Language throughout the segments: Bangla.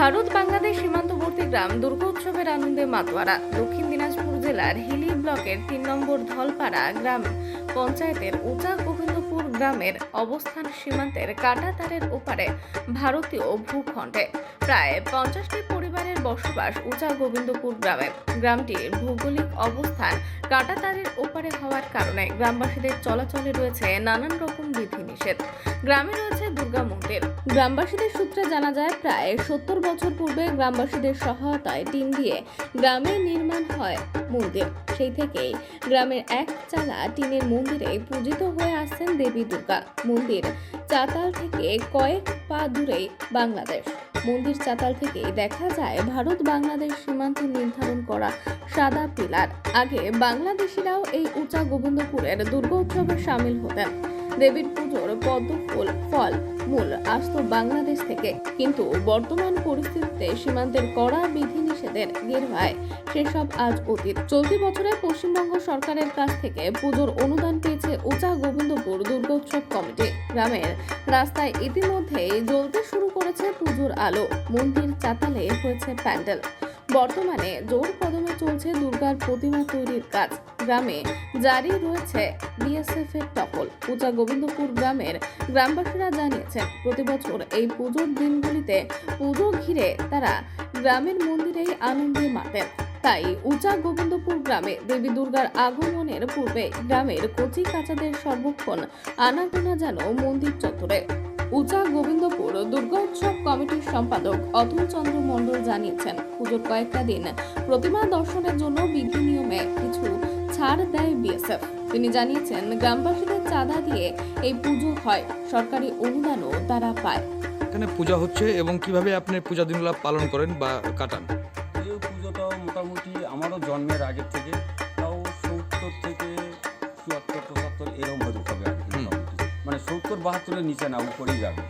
ভারত বাংলাদেশ সীমান্তবর্তী গ্রাম দুর্গোৎসবের আনন্দে মাতোয়ারা। দক্ষিণ দিনাজপুর জেলার হিলি ব্লকের তিন নম্বর ধলপাড়া গ্রাম পঞ্চায়েতের উঁচা গোবিন্দপুর গ্রামের অবস্থান সীমান্তের কাটাতারের ওপারে ভারতীয় ভূখণ্ডে প্রায় পঞ্চাশটি পরিবারের বসবাস উঁচা গোবিন্দপুর গ্রামে। গ্রামটির ভৌগোলিক অবস্থান কাটাতারের ওপারে হওয়ার কারণে গ্রামবাসীদের চলাচলে রয়েছে নানান রকম বিধিনিষেধ। গ্রামে রয়েছে দুর্গা মন্দির। গ্রামবাসীদের সূত্রে জানা যায়, প্রায় সত্তর বছর পূর্বে গ্রামবাসীদের সহায়তায় টিন দিয়ে গ্রামে নির্মাণ হয় মন্দির। সেই থেকেই গ্রামের এক চালা টিনের মন্দিরে পূজিত হয়ে আসছেন দেবী দুর্গা। মন্দির চাতাল থেকে কয়েক পা দূরে বাংলাদেশ। মন্দির চাতাল থেকে দেখা যায় ভারত বাংলাদেশ সীমান্ত নির্ধারণ করা সাদা পিলার। আগে বাংলাদেশিরাও এই উঁচা গোবিন্দপুরের দুর্গোৎসবে সামিল হতেন। দেবীর পুজোর পদ্ম ফুল, ফল, মূল আসত বাংলাদেশ থেকে। কিন্তু বর্তমান পরিস্থিতিতে সীমান্তের কড়া বিধিনিষেধের গেরুয়ায় সেসব আজ অতীত। চলতি বছরে পশ্চিমবঙ্গ সরকারের কাছ থেকে পুজোর অনুদান পেয়েছে উঁচা গোবিন্দপুর দুর্গোৎসব কমিটি। গ্রামের রাস্তায় ইতিমধ্যেই জ্বলতে শুরু করেছে পুজোর আলো। মন্দির চাতালে হয়েছে প্যান্ডেল। বর্তমানে জোর কদমে চলছে দুর্গার প্রতিমা তৈরির কাজ। গ্রামে জারি রয়েছে বিএসএফ এর টহল। পূজা গোবিন্দপুর গ্রামের গ্রামবাসীরা জানিয়েছেন, প্রতি বছর এই পুজোর দিনগুলিতে পুজো ঘিরে তারা গ্রামের মন্দিরেই আনন্দে মাতেন। তাই উঁচা গোবিন্দপুর গ্রামে দেবী দুর্গার আগমনের পূর্বে গ্রামের কচি কাচাদের সর্বক্ষণ আনাগোনা যেন মন্দির চত্বরে। উঁচা গোবিন্দপুর দুর্গা উৎসব কমিটির সম্পাদক অতুল চন্দ্র মণ্ডল জানিয়েছেন পুজোর কয়েকটা দিন প্রতিমা দর্শনের জন্য বিধি নিয়মে কিছু ছাড় দেয় বিএসএফ। তিনি জানিয়েছেন গ্রামবাসীদের চাঁদা দিয়ে এই পুজো হয় সরকারি অনুদানও তারা পায়। এখানে পূজা হচ্ছে এবং কীভাবে আপনি পূজা দিনগুলো পালন করেন বা কাটান? এই পুজোটা মোটামুটি আমারও জন্মের আগের থেকে। সত্তর বাহাত্তরের নিচে না উপরেই যাবে।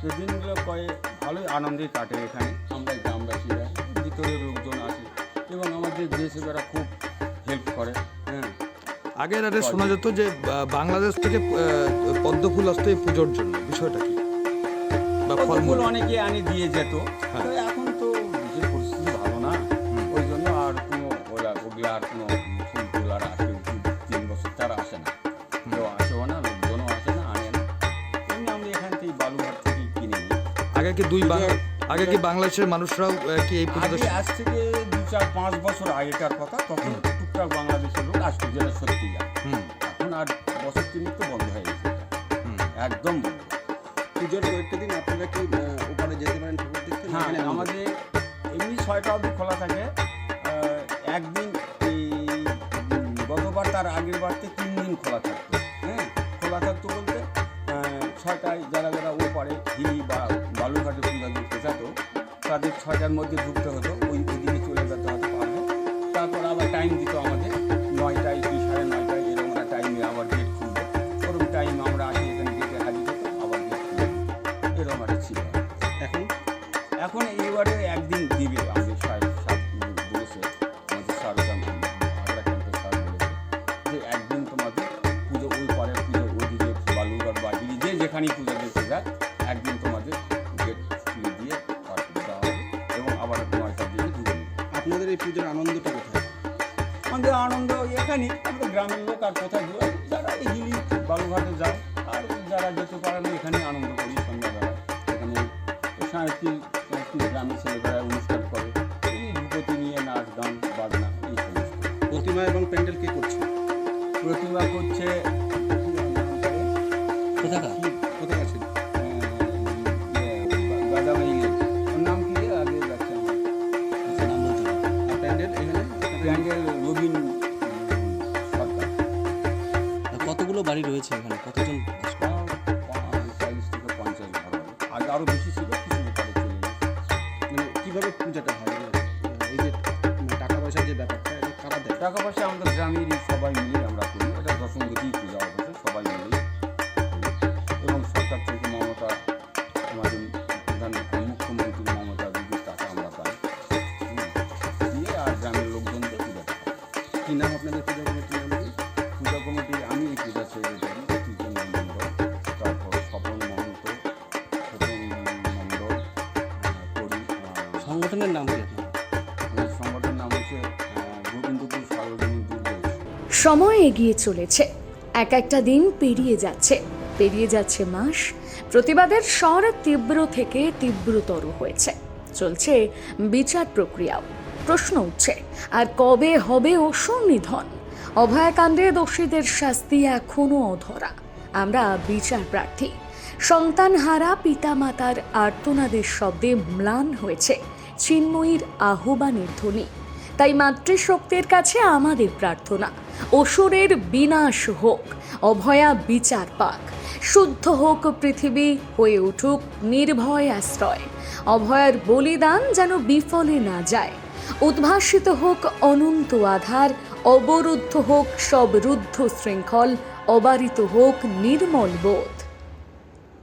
তো দিনগুলো কয়ে ভালোই আনন্দে কাটে এখানে। আমরা গ্রামবাসীরা ভিতরে লোকজন আসে এবং আমাদের দেশেরা খুব হেল্প করে হ্যাঁ। আগের আরে শোনা যেত যে বাংলাদেশ থেকে আহ, পদ্ম ফুল আসতো এই পুজোর জন্য। বিষয়টা কি? বা ফলমূল ফলমূল। অনেকে আনি দিয়ে যেত। হ্যাঁ। এখন আগে কি দুই বাংলা আগে কি বাংলাদেশের মানুষরাও কি এই আগে আজ থেকে দু চার পাঁচ বছর আগেকার কথা তখন টুকটাক বাংলাদেশের লোক আসতো যেটা সত্যি যায় হুম। এখন আর বছর তিনিক তো বন্ধ হয়ে গেছে। একদম পুজোর কয়েকটা দিন আপনারা কি ওপারে যেতে পারেন ঠাকুর দেখতে? হ্যাঁ আমাদের এমনি ছয়টা অবধি খোলা থাকে। একদিন এই গতবার তার আগের বারতে তিন দিন খোলা থাকতো ছয়টায় যারা যারা ও পারে হিলি বা বালুঘাটে পূজা দেখতে তাদের ছয়টার মধ্যে ঢুকতে হতো ওই ওদিকে চলে যেতে হতো পারবে। তারপর আবার টাইম দিত আমাদের নয়টায় কি সাড়ে নয়টায় এরকম একটা টাইমে আবার গেট খুলবে। ওরকম টাইম আমরা আসি এখানে গেটে হাজির হতো আবার গেট খুলবে। এরকম একটা ছিল। এখন? এখন এইবারে একদিন যেখানেই পুজো দেখতে যায় একদিন তোমাদের গেট খুলে দিয়ে তারপর দেওয়া হবে এবং আবার নয়টার দিকে ঢুকে আপনাদের এই পুজোর আনন্দটা কোথায়? আমাদের আনন্দ এখানেই। আমাদের গ্রামের লোক আর কোথায় যাবে? যারা এই হিলি বালুঘাটে যায় আর যারা যেতে পারে না এখানেই আনন্দ করি সন্ধ্যাবেলা এখানে সাংস্কৃতিক গ্রামের ছেলেমেয়েরা অনুষ্ঠান করে। এই ধ্রুপতি নিয়ে নাচ গান বাজনা এই সমস্ত। প্রতিমা এবং প্যান্ডেল কে করছে? প্রতিমা করছে আরও বেশি ছিল কিছু চলে মানে কীভাবে পূজাটা হয়? মানে, এই যে টাকা পয়সার যে ব্যাপারটা এটা কারা দেয়। টাকা পয়সা আমাদের গ্রামের সবাই মিলে আমরা করি। এটা দশমগতি পূজা অবশ্য সবাই মিলে এবং সরকার থেকে মমতা আমাদের প্রধান মুখ্যমন্ত্রী মমতা দিদির টাকা আমরা পাই। দিয়ে আর গ্রামের লোকজনদের পূজা। কি নাম আপনাদের পূজা সংগঠনের নাম কি সময় এগিয়ে চলেছে। এক একটা দিন পেরিয়ে যাচ্ছে। পেরিয়ে যাচ্ছে মাস। প্রতিবাদের স্বর তীব্র থেকে তীব্রতর হয়েছে। চলছে বিচার প্রক্রিয়াও। প্রশ্ন উঠছে আর কবে হবে অসুর নিধন অভয়াকাণ্ডে দোষীদের শাস্তি এখনও অধরা। আমরা বিচার প্রার্থী। সন্তান হারা পিতা মাতার আর্তনাদের শব্দে ম্লান হয়েছে। চিন্ময়ীর আহ্বানের ধ্বনি। তাই মাতৃশক্তির কাছে আমাদের প্রার্থনা। অসুরের বিনাশ হোক, অভয়া বিচার পাক। শুদ্ধ হোক পৃথিবী, হয়ে উঠুক নির্ভয় আশ্রয়। অভয়ার বলিদান যেন বিফলে না যায়। উদ্ভাসিত হোক অনন্ত আধার, অবরুদ্ধ হোক সব রুদ্ধ শৃঙ্খল, অবারিত হোক নির্মল বোধ।